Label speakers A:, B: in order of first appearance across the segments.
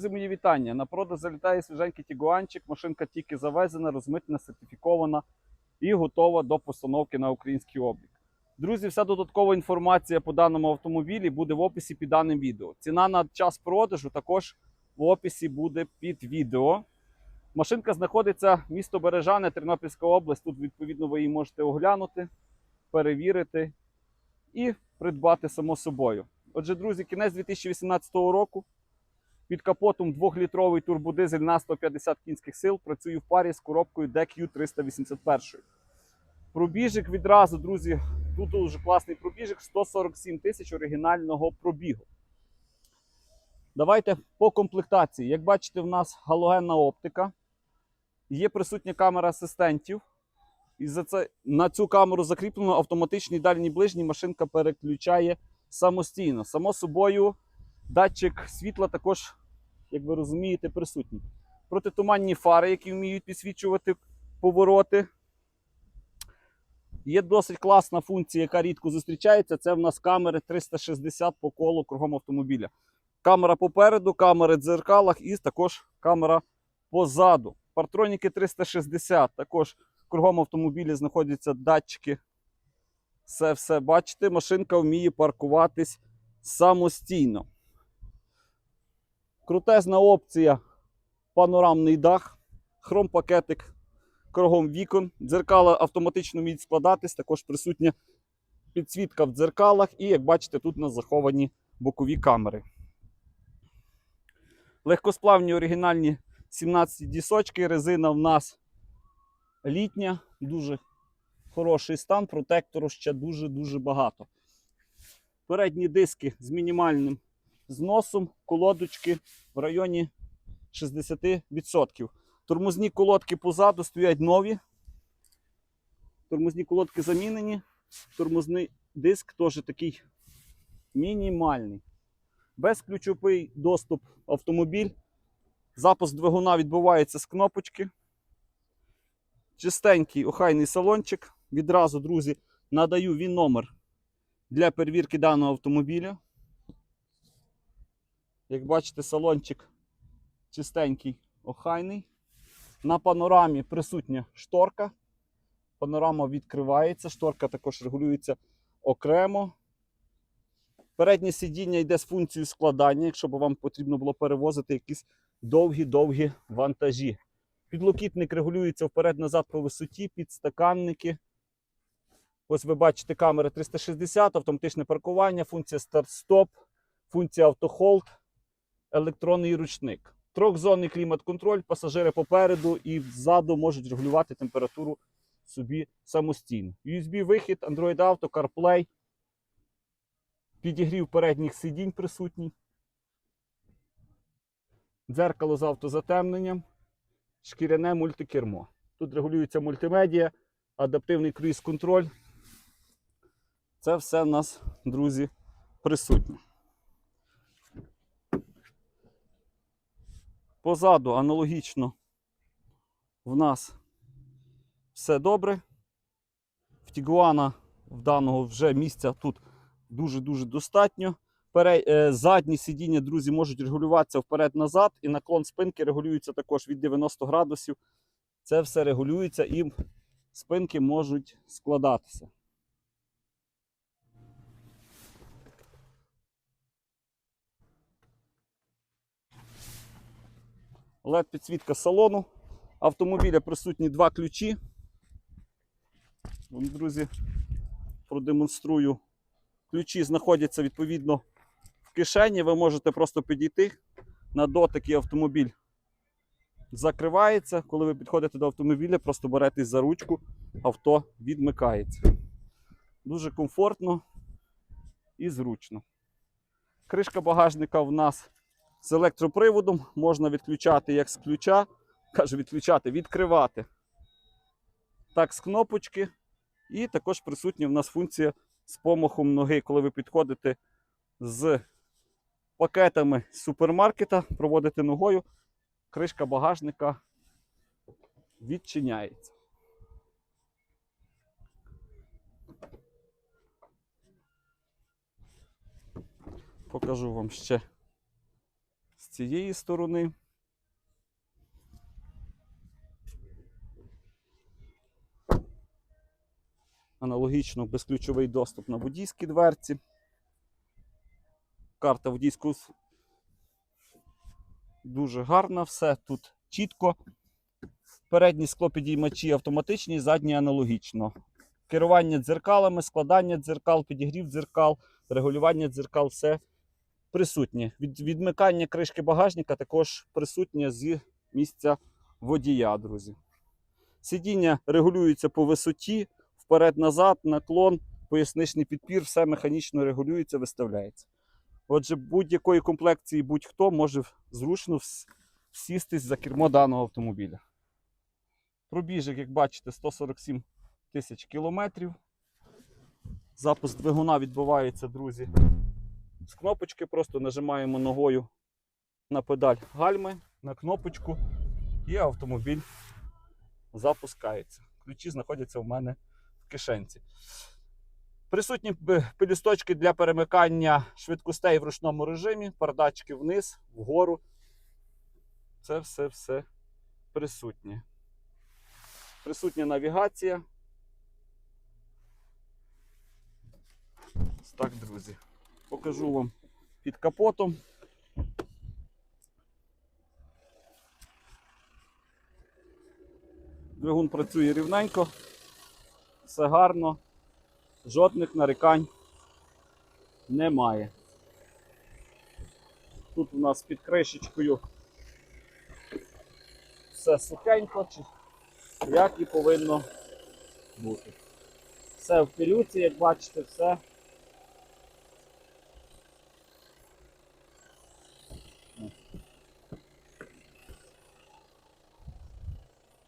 A: Друзі, вітання. На продаж залітає свіженький тігуанчик. Машинка тільки завезена, розмитнена, сертифікована і готова до постановки на український облік. Друзі, вся додаткова інформація по даному автомобілі буде в описі під даним відео. Ціна на час продажу також в описі буде під відео. Машинка знаходиться місто Бережане, Тернопільська область. Тут, відповідно, ви її можете оглянути, перевірити і придбати само собою. Отже, друзі, кінець 2018 року. Під капотом 2-літровий турбодизель на 150 кінських сил працює в парі з коробкою DQ 381. Пробіжик відразу, друзі, тут дуже класний пробіжик 147 тисяч оригінального пробігу. Давайте по комплектації. Як бачите, в нас галогенна оптика. Є присутня камера асистентів. І за це на цю камеру закріплено автоматичний дальній ближній машинка переключає самостійно. Само собою, датчик світла також, як ви розумієте, присутній. Протитуманні фари, які вміють підсвічувати повороти. Є досить класна функція, яка рідко зустрічається. Це в нас камери 360 по колу кругом автомобіля. Камера попереду, камери в дзеркалах і також камера позаду. Партроніки 360. Також кругом автомобіля знаходяться датчики. Все, все бачите, машинка вміє паркуватись самостійно. Крутезна опція панорамний дах, хром-пакетик кругом вікон. Дзеркала автоматично вміють складатись, також присутня підсвітка в дзеркалах, і, як бачите, тут у нас заховані бокові камери. Легкосплавні оригінальні 17 дісочки. Резина в нас літня, дуже хороший стан, протектору ще дуже-дуже багато. Передні диски з мінімальним зносом, колодочки в районі 60%. Тормозні колодки позаду стоять нові. Тормозні колодки замінені. Тормозний диск теж такий мінімальний. Безключовий доступ автомобіль. Запуск двигуна відбувається з кнопочки. Чистенький охайний салончик. Відразу, друзі, надаю він номер для перевірки даного автомобіля. Як бачите, салончик чистенький, охайний. На панорамі присутня шторка. Панорама відкривається, шторка також регулюється окремо. Переднє сидіння йде з функцією складання, якщо б вам потрібно було перевозити якісь довгі-довгі вантажі. Підлокітник регулюється вперед-назад по висоті, підстаканники. Ось ви бачите камери 360, автоматичне паркування, функція старт-стоп, функція автохолд, електронний ручник. Трьохзонний клімат-контроль, пасажири попереду і ззаду можуть регулювати температуру собі самостійно. USB-вихід, Android Auto, CarPlay, підігрів передніх сидінь присутній, дзеркало з автозатемненням, шкіряне мультикермо. Тут регулюється мультимедіа, адаптивний круїз-контроль. Це все в нас, друзі, присутнє. Позаду аналогічно в нас все добре. В Тігуана в даного вже місця тут дуже-дуже достатньо. Е, Задні сидіння, друзі, можуть регулюватися вперед-назад, і наклон спинки регулюється також від 90 градусів. Це все регулюється і спинки можуть складатися. Led підсвітка салону. Автомобіля присутні два ключі. Вам, друзі, продемонструю. Ключі знаходяться відповідно в кишені. Ви можете просто підійти на дотик і автомобіль закривається. Коли ви підходите до автомобіля, просто беретесь за ручку, авто відмикається. Дуже комфортно і зручно. Кришка багажника в нас з електроприводом можна відключати як з ключа, кажу відключати, відкривати. Так, з кнопочки. І також присутня в нас функція з помахом ноги, коли ви підходите з пакетами супермаркета, проводите ногою, кришка багажника відчиняється. Покажу вам ще цієї сторони. Аналогічно безключовий доступ на водійській дверці. Карта водійського дуже гарна, все тут чітко. Передні склопідіймачі автоматичні, задні аналогічно. Керування дзеркалами, складання дзеркал, підігрів дзеркал, регулювання дзеркал все присутнє. Від, відмикання кришки багажника також присутнє з місця водія, друзі. Сидіння регулюється по висоті, вперед-назад, наклон, поясничний підпір, все механічно регулюється, виставляється. Отже, будь-якої комплекції будь-хто може зручно сістись за кермо даного автомобіля. Пробіжок, як бачите, 147 тисяч кілометрів. Запуск двигуна відбувається, друзі. З кнопочки просто нажимаємо ногою на педаль гальми, на кнопочку, і автомобіль запускається. Ключі знаходяться в мене в кишенці. Присутні п- пелюсточки для перемикання швидкостей в ручному режимі, передатчики вниз, вгору. Це все-все присутнє. Присутня навігація. Так, друзі. Покажу вам під капотом. Двигун працює рівненько, все гарно, жодних нарікань немає. Тут у нас під кришечкою все сухенько, як і повинно бути. Все в пилюці, як бачите, все.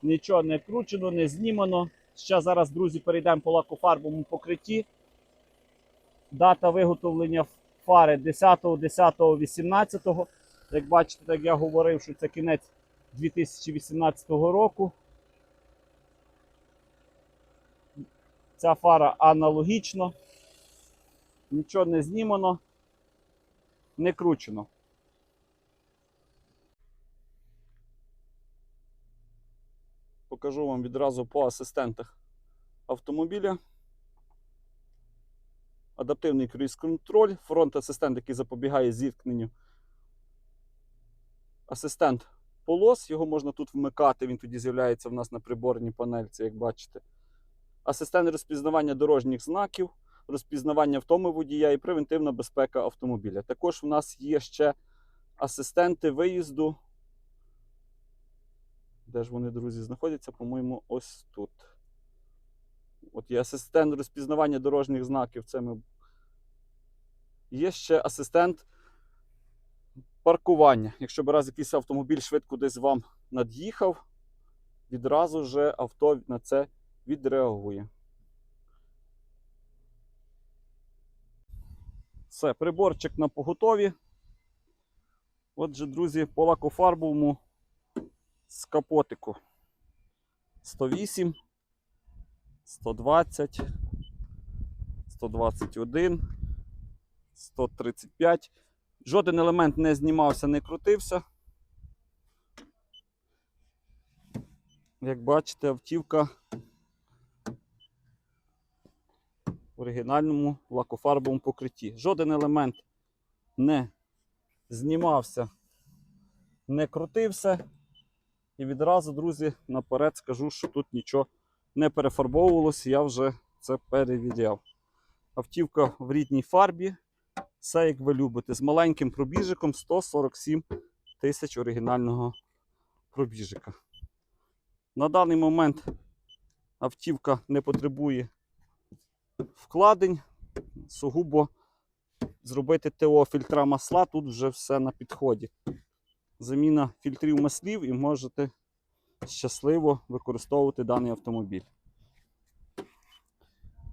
A: Нічого не кручено, не знімано. Ще зараз, друзі, перейдемо по лакофарбовому покритті. Дата виготовлення фари 10.10.18. Як бачите, так я говорив, що це кінець 2018 року. Ця фара аналогічно. Нічого не знімано, не кручено. Покажу вам відразу по асистентах автомобіля. Адаптивний круїз-контроль, фронт-асистент, який запобігає зіткненню. Асистент полос, його можна тут вмикати, він тоді з'являється в нас на приборній панельці, як бачите. Асистент розпізнавання дорожніх знаків, розпізнавання втоми водія і превентивна безпека автомобіля. Також в нас є ще асистенти виїзду. Де ж вони, друзі, знаходяться? По-моєму, ось тут. От є асистент розпізнавання дорожніх знаків. Це ми... Є ще асистент паркування. Якщо б раз якийсь автомобіль швидко десь вам над'їхав, відразу же авто на це відреагує. Все, приборчик на поготові. Отже, друзі, по лакофарбовому з капотику 108, 120, 121, 135. Жоден елемент не знімався, не крутився. Як бачите, автівка в оригінальному лакофарбовому покритті. Жоден елемент не знімався, не крутився. І відразу, друзі, наперед скажу, що тут нічого не перефарбовувалося, я вже це перевіряв. Автівка в рідній фарбі, все як ви любите, з маленьким пробіжиком 147 тисяч оригінального пробіжика. На даний момент автівка не потребує вкладень, сугубо зробити ТО фільтра масла, тут вже все на підході. Заміна фільтрів маслів і можете щасливо використовувати даний автомобіль.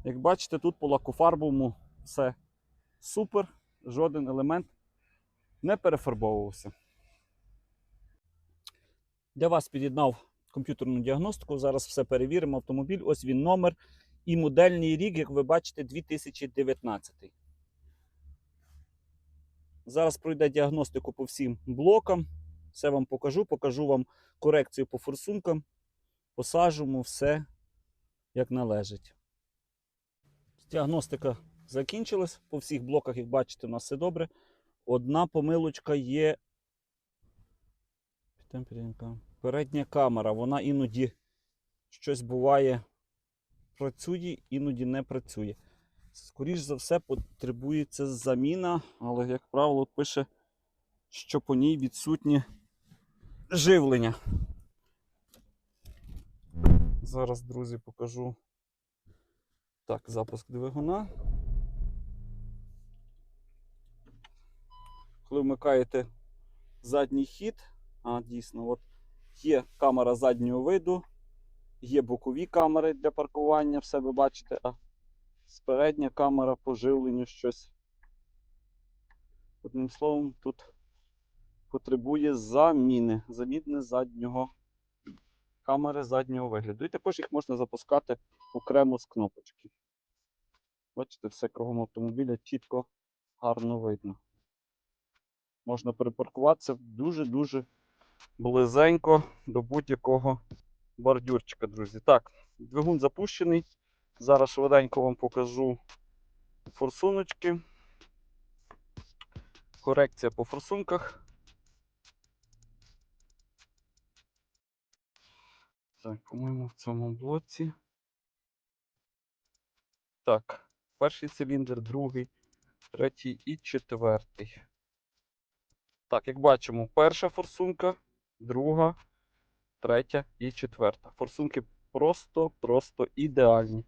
A: Як бачите, тут по лакофарбовому все супер, жоден елемент не перефарбовувався. Для вас під'єднав комп'ютерну діагностику. Зараз все перевіримо. Автомобіль, ось він номер і модельний рік, як ви бачите, 2019. Зараз пройде діагностику по всім блокам. Все вам покажу, покажу вам корекцію по форсункам. Посажимо все як належить. Діагностика закінчилась. По всіх блоках, як бачите, у нас все добре. Одна помилочка є. Передня камера. Вона іноді щось буває, працює, іноді не працює. Скоріш за все, потребується заміна, але, як правило, пише, що по ній відсутнє живлення. Зараз, друзі, покажу. Так, запуск двигуна. Коли вмикаєте задній хід, а дійсно, от є камера заднього виду, є бокові камери для паркування, все ви бачите, а спередня камера по живленню щось. Одним словом, тут потребує заміни, заміни заднього камери заднього вигляду. І також їх можна запускати окремо з кнопочки. Бачите, все кругом автомобіля чітко, гарно видно. Можна перепаркуватися дуже-дуже близенько до будь-якого бордюрчика, друзі. Так, двигун запущений. Зараз швиденько вам покажу форсуночки. Корекція по форсунках. Так, по-моєму, в цьому блоці. Так, перший циліндр, другий, третій і четвертий. Так, як бачимо, перша форсунка, друга, третя і четверта. Форсунки просто-просто ідеальні.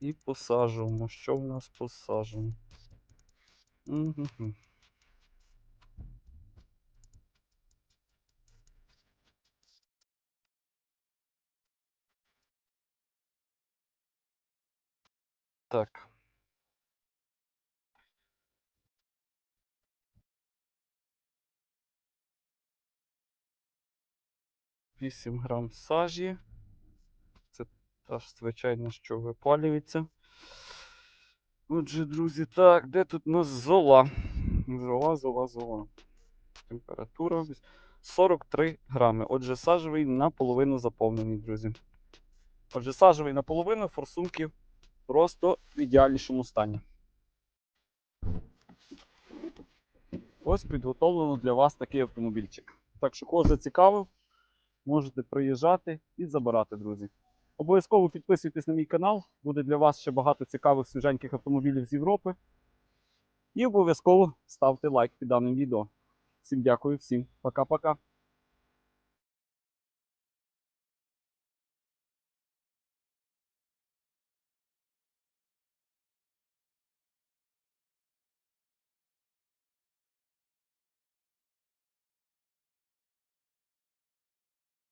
A: І посаджуємо. Що в нас посаджуємо? Угу. Так. Вісім грам сажі. Це та ж, звичайно, що випалюється. Отже, друзі, так, де тут у нас зола? Зола, зола, зола. Температура 43 грами. Отже, сажевий наполовину заповнений, друзі. Отже, сажевий наполовину, форсунки просто в ідеальнішому стані. Ось підготовлено для вас такий автомобільчик. Так що, кого зацікавив, можете приїжджати і забирати, друзі. Обов'язково підписуйтесь на мій канал, буде для вас ще багато цікавих свіженьких автомобілів з Європи. І обов'язково ставте лайк під даним відео. Всім дякую, всім пока-пока.